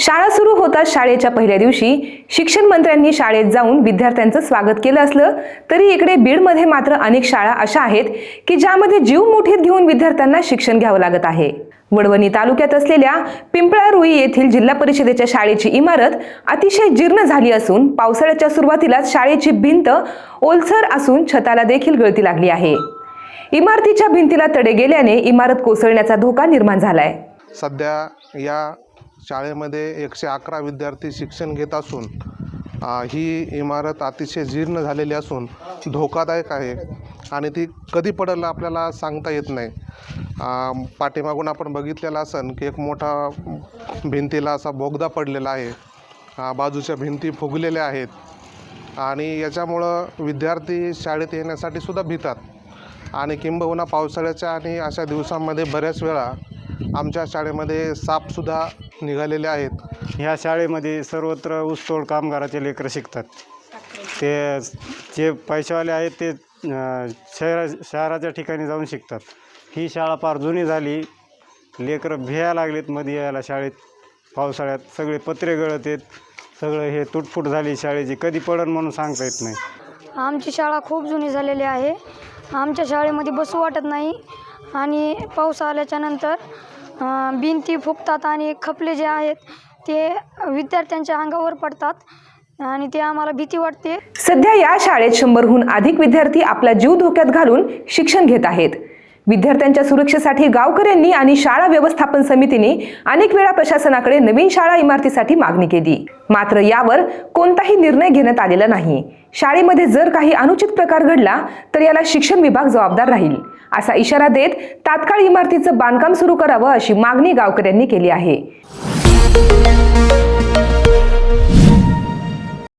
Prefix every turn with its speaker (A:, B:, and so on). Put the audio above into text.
A: शाळा सुरू होताच शाळेच्या पहिल्या दिवशी शिक्षण मंत्र्यांनी शाळेत जाऊन विद्यार्थ्यांचं स्वागत केलं असलं तरी इकडे बीडमध्ये मात्र अनेक शाळा अशा आहेत की ज्यामध्ये जीव मुठीत घेऊन विद्यार्थ्यांना शिक्षण घ्यावं लागत आहे. वडवणी तालुक्यात असलेल्या पिंपळारुई येथील जिल्हा परिषदेच्या शाळेची इमारत अतिशय जीर्ण झाली असून पावसाळ्याच्या सुरुवातीलाच शाळेची भिंत ओलसर असून छताला देखील गळती लागली आहे. इमारतीच्या भिंतीला तडे गेल्याने इमारत कोसळण्याचा धोका निर्माण झालाय.
B: सध्या या शाळेमध्ये एकशे अकरा विद्यार्थी शिक्षण घेत असून ही इमारत अतिशय जीर्ण झालेली असून धोकादायक आहे आणि ती कधी पडेल आपल्याला सांगता येत नाही. पाठीमागून आपण बघितलेलं असन की एक मोठा भिंतीला असा बोगदा पडलेला आहे. बाजूच्या भिंती फुगलेल्या आहेत आणि याच्यामुळं विद्यार्थी शाळेत येण्यासाठी सुद्धा भितात. आणि किंबहुना पावसाळ्याच्या आणि अशा दिवसांमध्ये बऱ्याच वेळा आमच्या शाळेमध्ये सापसुद्धा निघालेले आहेत.
C: ह्या शाळेमध्ये सर्वत्र ऊसतोड कामगाराचे लेकरं शिकतात. ते जे पैसेवाले आहेत ते शहरा शहराच्या ठिकाणी जाऊन शिकतात. ही शाळा फार जुनी झाली. लेकरं भिया लागलेत मध्ये यायला शाळेत. पावसाळ्यात सगळे पत्रे गळत आहेत. सगळं हे तुटफूट झाली शाळेची. कधी पडन म्हणून सांगता येत नाही.
D: आमची शाळा खूप जुनी झालेली आहे. आमच्या शाळेमध्ये बसू वाटत नाही. आणि पाऊस आल्याच्यानंतर भिंती फुगतात आणि खपले जे आहेत ते विद्यार्थ्यांच्या अंगावर पडतात आणि ते आम्हाला भीती वाटते.
A: सध्या या शाळेत शंभरहून अधिक विद्यार्थी आपला जीव धोक्यात घालून शिक्षण घेत आहेत. विद्यार्थ्यांच्या सुरक्षेसाठी गावकऱ्यांनी आणि शाळा व्यवस्थापन समितीने अनेक वेळा प्रशासनाकडे नवीन शाळा इमारतीसाठी मागणी केली. मात्र यावर कोणताही निर्णय घेण्यात आलेला नाही. शाळेमध्ये जर काही अनुचित प्रकार घडला तर याला शिक्षण विभाग जबाबदार राहील असा इशारा देत तात्काळ इमारतीचं बांधकाम सुरू करावं अशी मागणी गावकऱ्यांनी केली आहे.